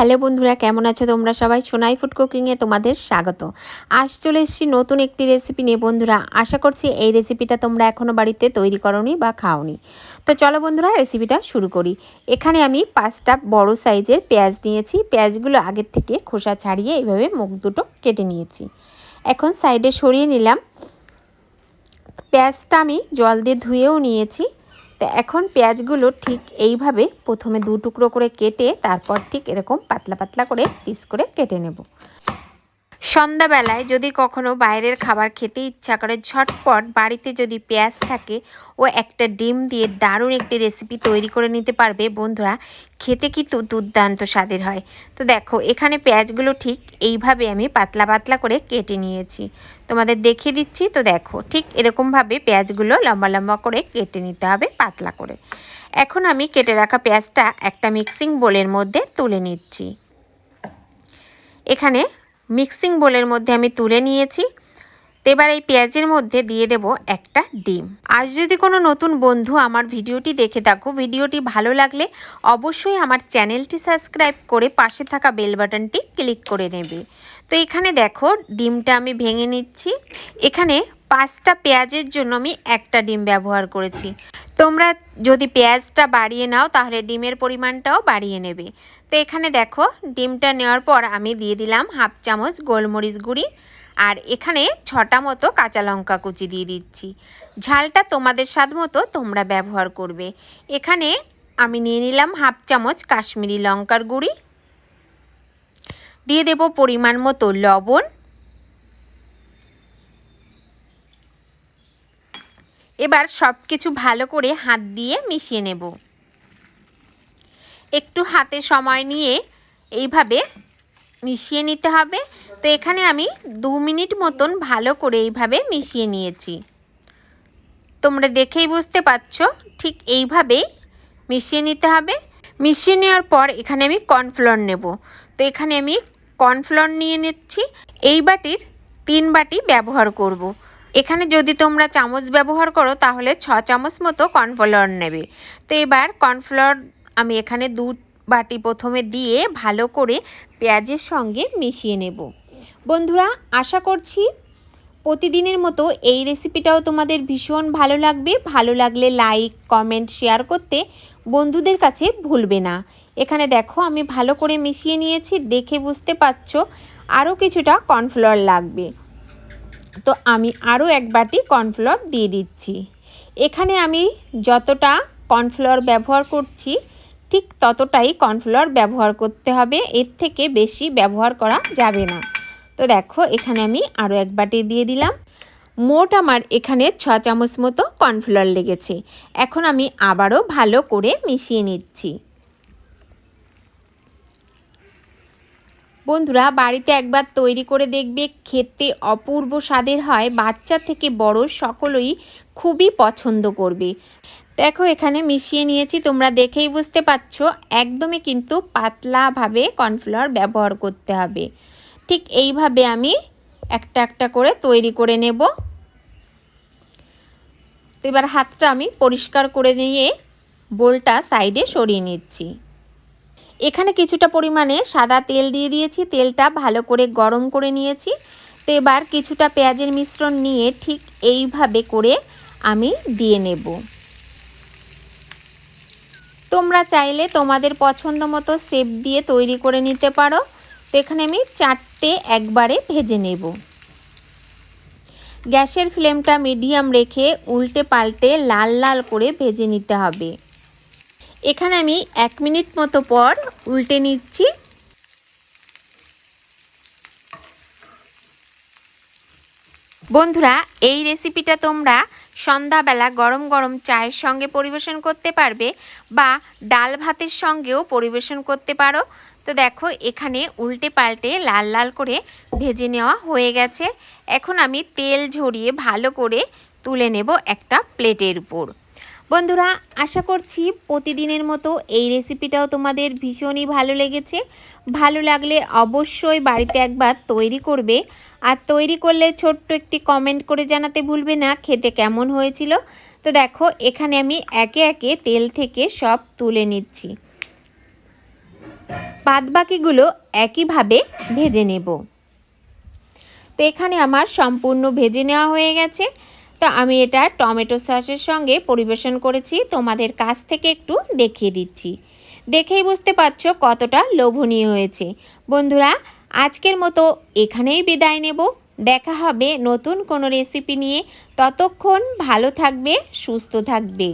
Hello বন্ধুরা, কেমন আছো তোমরা সবাই? সোনাই ফুড কুকিংয়ে তোমাদের স্বাগত। আজ চলে এসেছি নতুন একটি রেসিপি নিয়ে বন্ধুরা। আশা করছি এই রেসিপিটা তোমরা এখনও বাড়িতে তৈরি করনি বা খাওনি। তো চলো বন্ধুরা রেসিপিটা শুরু করি। এখানে আমি পাঁচটা বড় সাইজের পেঁয়াজ নিয়েছি। পেঁয়াজগুলো আগের থেকে খোসা ছাড়িয়ে এইভাবে মুখ দুটো কেটে নিয়েছি। এখন সাইডে সরিয়ে নিলাম। পেঁয়াজটা আমি জল দিয়ে ধুয়েও নিয়েছি। তো এখন পেঁয়াজগুলো ঠিক এইভাবে প্রথমে দু টুকরো করে কেটে তারপর ঠিক এরকম পাতলা পাতলা করে পিস করে কেটে নেব। সন্ধ্যাবেলায় যদি কখনো বাইরের খাবার খেতে ইচ্ছা করে, ঝটপট বাড়িতে যদি পেঁয়াজ থাকে ও একটা ডিম দিয়ে দারুণ একটি রেসিপি তৈরি করে নিতে পারবে, বন্ধুরা, খেতে কিন্তু দুর্দান্ত স্বাদের হয়। তো দেখো, এখানে পেঁয়াজগুলো ঠিক এইভাবে আমি পাতলা পাতলা করে কেটে নিয়েছি। তোমাদের দেখিয়ে দিচ্ছি, তো দেখো, ঠিক এরকমভাবে পেঁয়াজগুলো লম্বা লম্বা করে কেটে নিতে হবে পাতলা করে। এখন আমি কেটে রাখা পেঁয়াজটা একটা মিক্সিং বোলের মধ্যে তুলে নিচ্ছি। এখানে মিক্সিং বোলের মধ্যে আমি তুলে নিয়েছি। তো এবার এই পেঁয়াজের মধ্যে দিয়ে দেব একটা ডিম। আজ যদি কোনো নতুন বন্ধু আমার ভিডিওটি দেখে থাকো, ভিডিওটি ভালো লাগলে অবশ্যই আমার চ্যানেলটি সাবস্ক্রাইব করে পাশে থাকা বেল বাটনটি ক্লিক করে নেবে। তো এখানে দেখো, ডিমটা আমি ভেঙে নিচ্ছি। এখানে পাঁচটা পেঁয়াজের জন্য আমি একটা ডিম ব্যবহার করেছি। তোমরা যদি পেঁয়াজটা বাড়িয়ে নাও, তাহলে ডিমের পরিমাণটাও বাড়িয়ে নেবে। তো এখানে দেখো, ডিমটা নেওয়ার পর আমি দিয়ে দিলাম হাফ চামচ গোলমরিচ গুঁড়ি আর এখানে ছটা মতো কাঁচা লঙ্কা কুচি দিয়ে দিচ্ছি। ঝালটা তোমাদের স্বাদ মতো তোমরা ব্যবহার করবে। এখানে আমি নিয়ে নিলাম হাফ চামচ কাশ্মীরি লঙ্কার গুঁড়ি। দিয়ে দেব পরিমাণ মতো লবণ। এবার সব কিছু ভালো করে হাত দিয়ে মিশিয়ে নেব। একটু হাতে সময় নিয়ে এইভাবে মিশিয়ে নিতে হবে। তো এখানে আমি দু মিনিট মতন ভালো করে এইভাবে মিশিয়ে নিয়েছি। তোমরা দেখেই বুঝতে পারছ, ঠিক এইভাবেই মিশিয়ে নিতে হবে। মিশিয়ে নেওয়ার পর এখানে আমি কর্নফ্লোর নেব। তো এখানে আমি কর্নফ্লোর নিয়ে নিচ্ছি। এই বাটির তিন বাটি ব্যবহার করব। এখানে যদি তোমরা চামচ ব্যবহার করো, তাহলে ছ চামচ মতো কর্নফ্লোর নেবে। তো এবার কর্নফ্লোর আমি এখানে দু বাটি প্রথমে দিয়ে ভালো করে পেঁয়াজের সঙ্গে মিশিয়ে নেব। বন্ধুরা, আশা করছি প্রতিদিনের মতো এই রেসিপিটাও তোমাদের ভীষণ ভালো লাগবে। ভালো লাগলে লাইক, কমেন্ট, শেয়ার করতে বন্ধুদের কাছে ভুলবে না। এখানে দেখো, আমি ভালো করে মিশিয়ে নিয়েছি, দেখে বুঝতে পারছ, আরও কিছুটা কর্নফ্লোর লাগবে। তো আমি আরও এক বাটি কর্নফ্লোর দিয়ে দিচ্ছি। এখানে আমি যতটা কর্নফ্লোর ব্যবহার করছি ঠিক ততটাই কর্নফ্লোর ব্যবহার করতে হবে, এর থেকে বেশি ব্যবহার করা যাবে না। তো দেখো, এখানে আমি আরও এক বাটি দিয়ে দিলাম। মোট আমার এখানে ছ চামচ মতো কর্নফ্লোর লেগেছে। এখন আমি আবারও ভালো করে মিশিয়ে নিচ্ছি। বন্ধুরা, বাড়িতে একবার তৈরি করে দেখবে, খেতে অপূর্ব স্বাদের হয়, বাচ্চা থেকে বড় সকলেই খুবই পছন্দ করবে। দেখো, এখানে মিশিয়ে নিয়েছি, তোমরা দেখেই বুঝতে পারছ। একদমই কিন্তু পাতলাভাবে কর্নফ্লাওয়ার ব্যবহার করতে হবে। ঠিক এইভাবে আমি একটা একটা করে তৈরি করে নেব। তো এবার হাতটা আমি পরিষ্কার করে নিয়ে বোলটা সাইডে সরিয়ে নিচ্ছি। এখানে কিছুটা পরিমাণে সাদা তেল দিয়ে দিয়েছি, তেলটা ভালো করে গরম করে নিয়েছি। তো এবার কিছুটা পেঁয়াজের মিশ্রণ নিয়ে ঠিক এইভাবে করে আমি দিয়ে নেব। তোমরা চাইলে তোমাদের পছন্দ মতো সেপ দিয়ে তৈরি করে নিতে পারো। তো এখানে আমি চারটে একবারে ভেজে নেব। গ্যাসের ফ্লেমটা মিডিয়াম রেখে উল্টে পাল্টে লাল লাল করে ভেজে নিতে হবে। এখানে আমি এক মিনিট মতো পর উল্টে নিচ্ছি। বন্ধুরা, এই রেসিপিটা তোমরা সন্ধ্যাবেলা গরম গরম চায়ের সঙ্গে পরিবেশন করতে পারবে বা ডাল ভাতের সঙ্গেও পরিবেশন করতে পারো। তো দেখো, এখানে উল্টে পাল্টে লাল লাল করে ভেজে নেওয়া হয়ে গেছে। এখন আমি তেল ঝরিয়ে ভালো করে তুলে নেব একটা প্লেটের উপর। বন্ধুরা, আশা করছি প্রতিদিনের মতো এই রেসিপিটাও তোমাদের ভীষণই ভালো লেগেছে। ভালো লাগলে অবশ্যই বাড়িতে একবার তৈরি করবে। আর তৈরি করলে ছোট্ট একটি কমেন্ট করে জানাতে ভুলবে না, খেতে কেমন হয়েছিল। তো দেখো, এখানে আমি একে একে তেল থেকে সব তুলে নিচ্ছি। বাদবাকিগুলো একইভাবে ভেজে নেব। তো এখানে আমার সম্পূর্ণ ভেজে নেওয়া হয়ে গেছে। তো আমি এটা টমেটো সসের সঙ্গে পরিবেশন করেছি। তোমাদের কাছ থেকে একটু দেখিয়ে দিচ্ছি। দেখেই বুঝতে পারছ কতটা লোভনীয় হয়েছে। বন্ধুরা, আজকের মতো এখানেই বিদায় নেব। দেখা হবে নতুন কোনো রেসিপি নিয়ে। ততক্ষণ ভালো থাকবে, সুস্থ থাকবে।